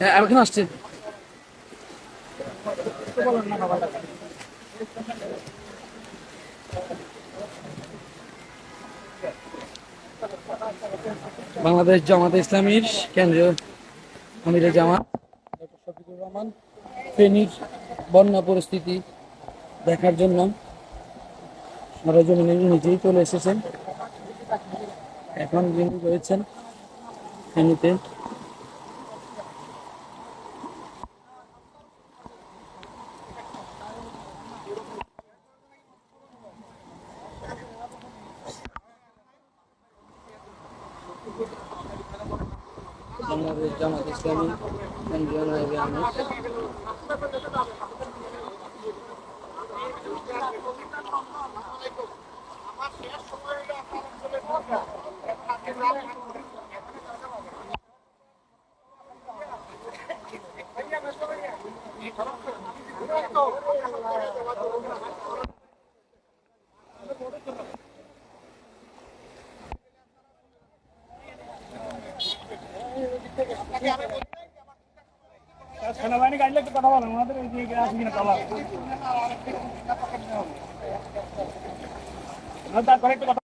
হ্যাঁ বাংলাদেশ জামাতে ইসলামীর কেন্দ্রীয় আমিরের জামাত শফিকুর রহমান, ফেনীর বন্যা পরিস্থিতি দেখার জন্য সরজমিনে নিজেই চলে এসেছেন। এখন যিনি রয়েছেন ফেনীতে বাংলাদেশ জামাত ইসলামী কেন্দ্রীয় নায়েবে আমির সেনাবাহিনী গাড়ি একটু কথা বলেন ওনাদের ওই যে আছে কিনা তলা। তারপরে একটু কথা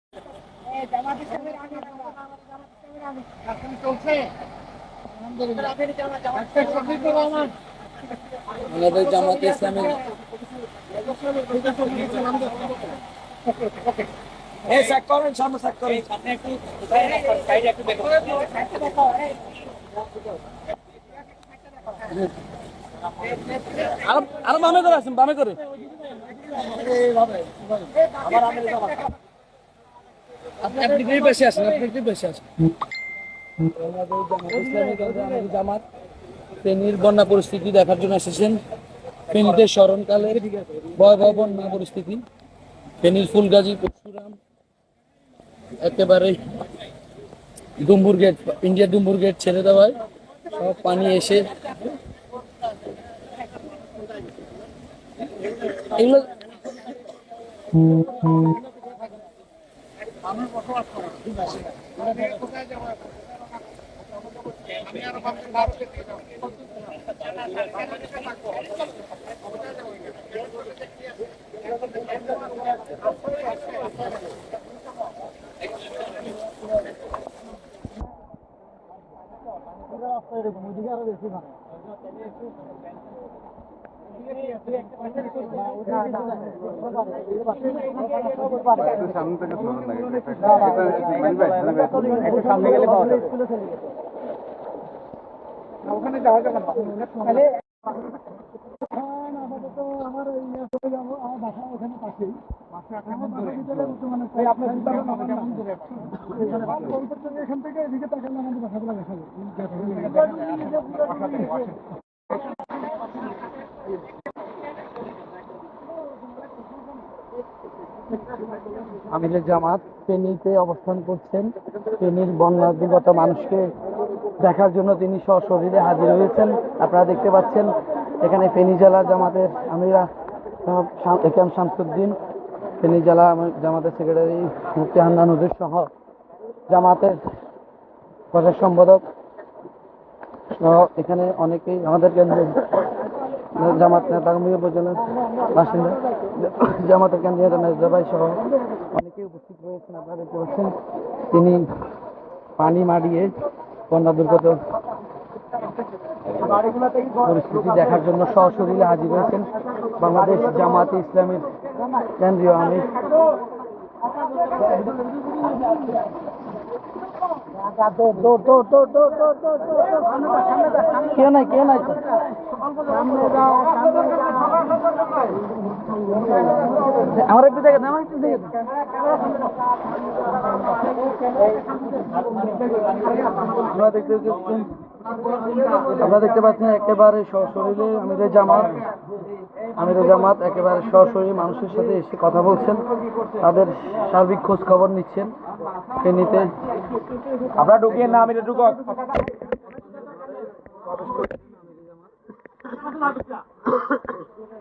বাংলাদেশ জামাত ইসলামী এই চেক করেন সামনে চেক করেন। আরও বামে করে আছেন বামে করে। আপনি একটু বেশি আছেন আপনি একটু বেশি আমির জামাত ফেনীর বন্যা পরিস্থিতি দেখার জন্য এসেছেন। ফেনীতে স্মরণকালের ভয়াবহ বন্যা পরিস্থিতি। ফেনীর ফুলগাজী, পরশুরাম একেবারে Dumbur gate India Dumbur gate ছেড়ে দেওয়ায় সব পানি এসে এগুলো একটু সামনে থেকে ধরুন না একটু সামনে গেলে ওখানে যাওয়া যাবে না এখান থেকে এদিকে তাকালে আমাদের বাসাগুলো দেখা আমিরের জামাত ফেনীতে অবস্থান করছেন। ফেনীর বন্যা বিগত মানুষকে দেখার জন্য তিনি সশরীরে হাজির হয়েছেন। আপনারা দেখতে পাচ্ছেন এখানে ফেনী জেলা জামাতের আমিরা একাম শামসুদ্দিন ফেনী জেলা জামাতের সেক্রেটারি মুফতি হান্নান হুজুর সহ জামাতের প্রচার সম্পাদক সহ এখানে অনেকেই আমাদের কেন্দ্রে জামাত নেতা উপজেলার বাসিন্দা, জামাতের কেন্দ্রীয় নেতা মেজদাবাই সহ অনেকেই উপস্থিত রয়েছেন, আপনারা পাচ্ছেন। তিনি পানি মারিয়ে বন্যা দুর্গত পরিস্থিতি দেখার জন্য সশরীরে হাজির হয়েছেন বাংলাদেশ জামাতে ইসলামের কেন্দ্রীয় আমির। কে নাই কে নাই আমার একটু জায়গা আমার একটু আপনারা দেখতে আপনারা দেখতে পাচ্ছেন একেবারে সশরীরে আমিরের জামাত আমিরের জামাত একেবারে সরাসরি মানুষের সাথে এসে কথা বলছেন তাদের সার্বিক খোঁজ খবর নিচ্ছেন ফেনীতে আপনারা ঢুকিয়ে না আমি ঢুকক।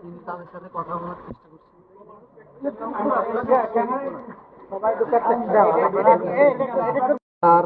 তিনি তাদের সাথে কথা বলার চেষ্টা করছেন। তার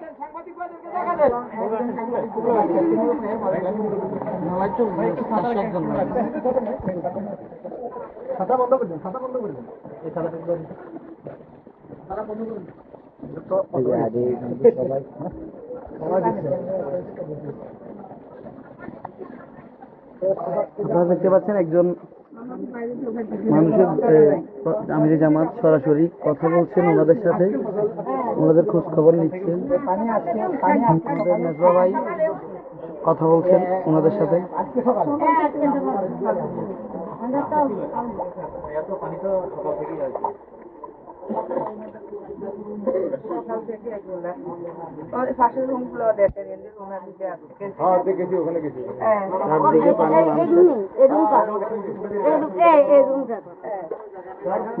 আপনারা দেখতে পাচ্ছেন একজন মানুষের আমির জামাত সরাসরি কথা বলছেন ওনাদের সাথে। ওনাদের খোঁজ খবর নিচ্ছেন। মেজবা ভাই কথা বলছেন ওনাদের সাথে।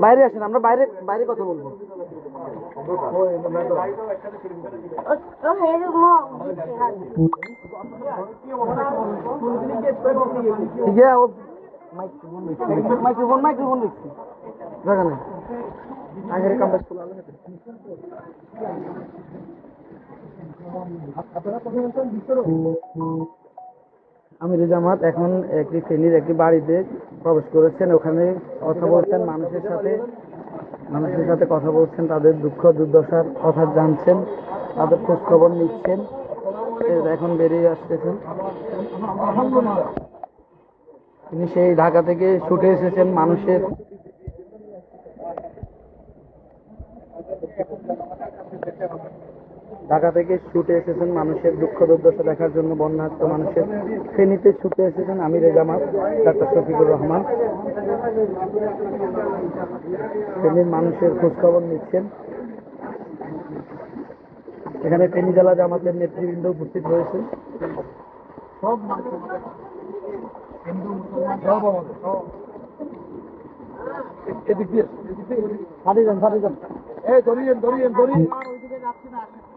বাইরে আসেন, আমরা বাইরে বাইরে কথা বলব। আমি রেজামাত এখন একটি ফেনীর একটি বাড়িতে প্রবেশ করেছেন ওখানে কথা বলছেন মানুষের সাথে মানুষের সাথে কথা বলছেন, তাদের দুঃখ, দুর্দশার কথা জানছেন, তাদের খোঁজ খবর নিচ্ছেন এখন বেরিয়ে আসতেছেন। তিনি সেই ঢাকা থেকে ছুটে এসেছেন মানুষের। ঢাকা থেকে ছুটে এসেছেন মানুষের দুঃখ দুর্দশা দেখার জন্য বন্যার্থ মানুষের ফেনীতে ছুটে এসেছেন আমির জামাত ডাক্তার শফিকুর রহমান। ফেনীর মানুষের খোঁজ খবর নিচ্ছেন। এখানে ফেনী জেলা জামাতের নেতৃবৃন্দ উপস্থিত রয়েছে সব হিন্দু মুসলমান সব আমাদের সব এদিক দিয়ে। সারি যান সারি যান এই, ধরিয়েন ধরিয়েন ধরিয়েন আর ওইদিকে যাচ্ছি না আসেন। দিয়ে চলো।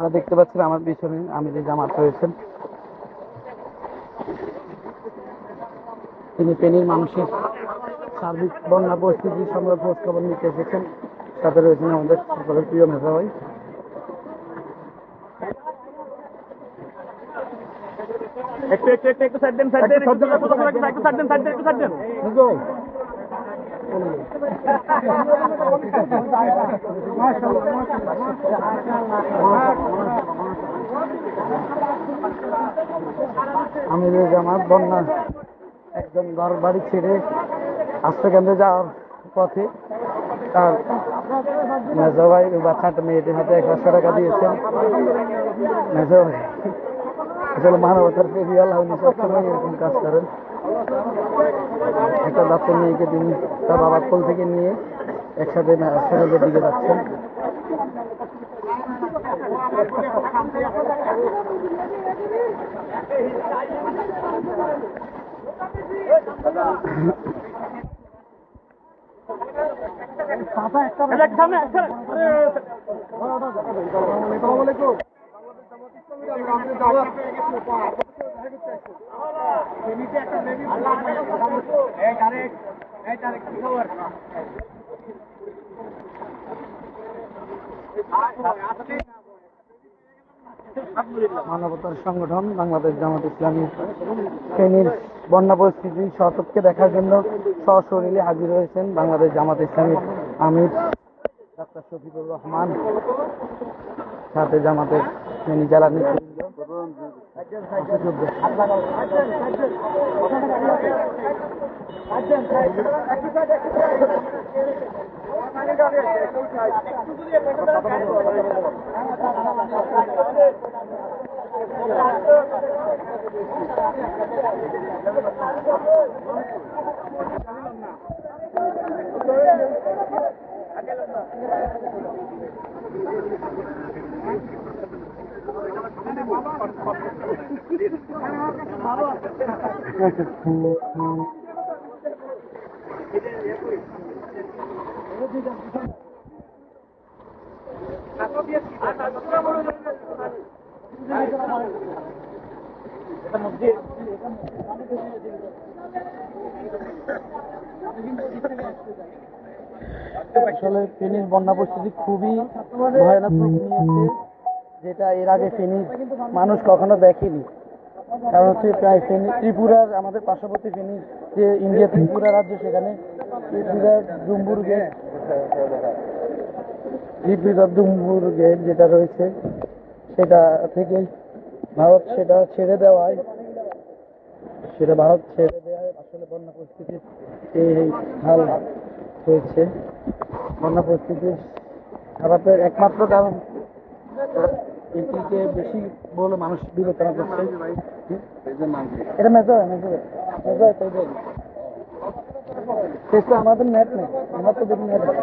আপনারা দেখতে পাচ্ছেন আমার পিছনে আমির জামাত রয়েছেন। তিনি ফেনীর মানুষের সার্বিক বন্যা পরিস্থিতি সম্পর্কে খোঁজ খবর নিতে এসেছেন। সাথে রয়েছেন আমাদের সকলের প্রিয় মেধা ভাই একটু একটু একটু একটু সাইড দেন সাইড দেন একটু সাইড দেন সাইড দেন একটু সাইড দেন। আমির জামাত বন্যা একদম ঘর বাড়ি ছেড়ে আশ্রয়কেন্দ্রে যাওয়ার পথে তার মেজো ভাই বাচ্চাটা মেয়েটির হাতে এক পাঁচশো টাকা দিয়েছেন। মেজো ভাই, আসলে মানবতার আল্লাহ উনি সবসময় এরকম কাজ করেন। একটা বাচ্চা মেয়েকে তিনি তার বাবার কোল থেকে নিয়ে একসাথে আশ্রয়কেন্দ্রের দিকে যাচ্ছেন। আসসালামু আলাইকুম। মানবতার সংগঠন বাংলাদেশ জামাত ইসলামী ফেনীর বন্যা পরিস্থিতি শতককে দেখার জন্য সশরীরে হাজির হয়েছেন বাংলাদেশ জামাত ইসলামীর আমির ডাক্তার শফিকুর রহমান সাথে জামাতের ফেনী জেলা নেতৃবৃন্দ মুক্তিযোদ্ধা। আসলে ফেনীর বন্যা পরিস্থিতি খুবই ভয়ানক নিয়েছে। যেটা এর আগে ফেনীর মানুষ কখনো দেখেনি। কারণ হচ্ছে প্রায় ফেনী ত্রিপুরার আমাদের পার্শ্ববর্তী ফেনীর যে ইন্ডিয়া ত্রিপুরা রাজ্য সেখানে, ত্রিপুরার ডুম্বুর গেট ত্রিপুরার ডুম্বুর গেট যেটা রয়েছে, সেটা থেকে ভারত সেটা ছেড়ে দেওয়ায়, সেটা ভারত ছেড়ে দেওয়ায় আসলে বন্যা পরিস্থিতির এই হাল হয়েছে। বন্যা পরিস্থিতির খারাপের একমাত্র কারণ এটিকে বেশি বলে মানুষ বিবেচনা করছে। এটা মেজো মেজো মেজো মেজো তো আমাদের নেট নেই, আমার তো দেখি নেট আছে।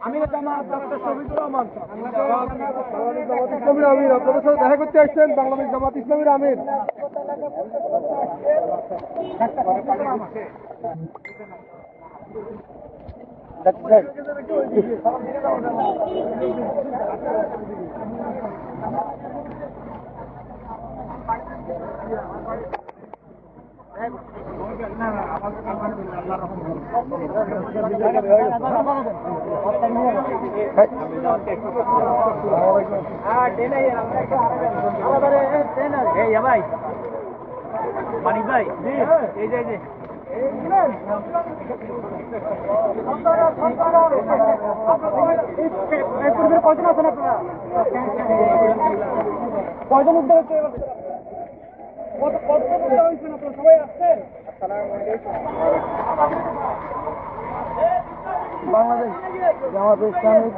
আমি জামাত ডাক্তার শফিকুর রহমান ইসলামীর আমির আপনাদের সাথে দেখা করতে আসছেন বাংলাদেশ জামাত ইসলামীর আমির। এই ভাই মানিক ভাই এই যে এই যে কয়জন উদ্ধার হচ্ছে এবার? কত হয়েছেন আপনারা সবাই আসছেন? বাংলাদেশ জামাত ইসলামী।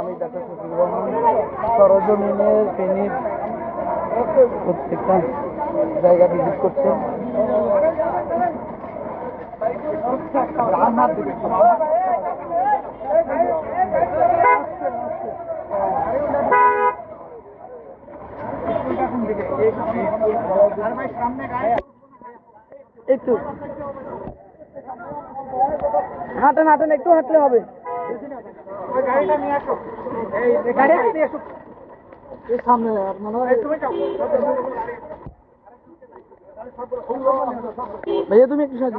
আমি ডাক্তার শফিকুর রহমান সরজমিনের ফেনীর প্রত্যেকটা জায়গা ভিজিট করছে একটু। হাঁটেন হাঁটেন একটু হাঁটলে হবে। ভাইয়া তুমি একটু সাহায্য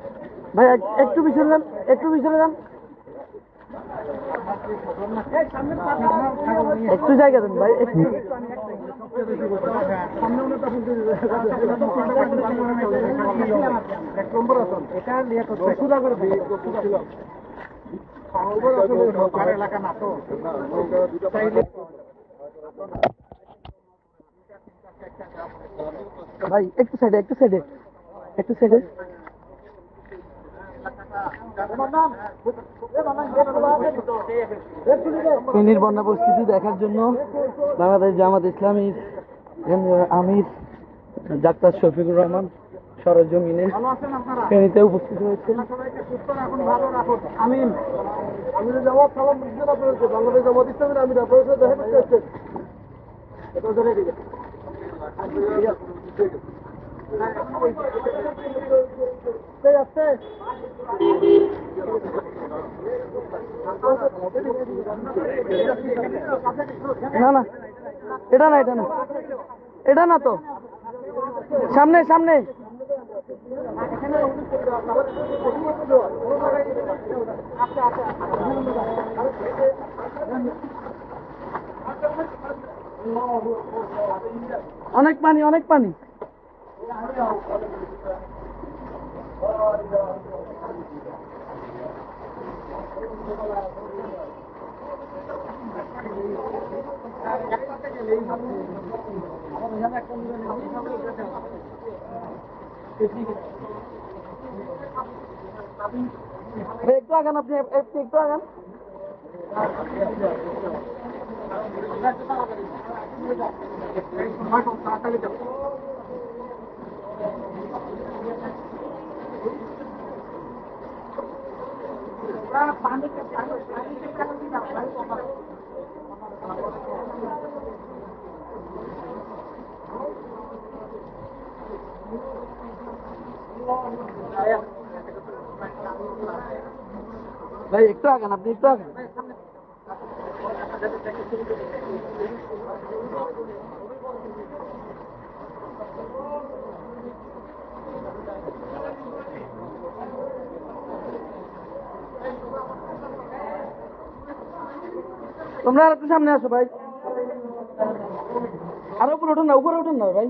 ভাই, এক- একটু পিছনে যান, একটু পিছনে যান। একটু জায়গা দেন ভাই, একটু। ভাই, একটু সাইডে একটু সাইডে একটু সাইডে ফেনীর বন্যা পরিস্থিতি দেখার জন্য বাংলাদেশ জামাত ইসলামীর আমির, ডাক্তার শফিকুর রহমান, সরজমিনে ফেনীতে উপস্থিত হয়েছেন। আমিন। আমির জামাত বাংলাদেশ জামাত ইসলামের আমির আপনাদের সাথে দেখা না না। এটা না এটা না। এটা না তো। সামনে সামনে। অনেক পানি অনেক পানি। একটু আগান আপনি একটু একটু আগান ভাই একটু আগান আপনি একটু আগান তোমরা আর একটু সামনে আসো ভাই। আরও উপরে উঠুন না, উপরে উঠুন না ভাই।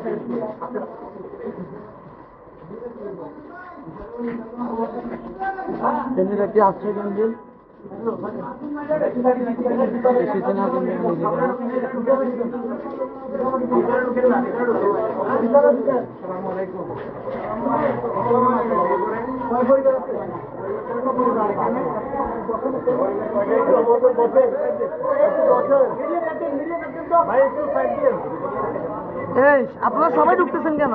ফেনীর একটি আশ্রয় কেন্দ্রে আগুন নিভানোর জন্য। আপনারা সবাই ঢুকতেছেন কেন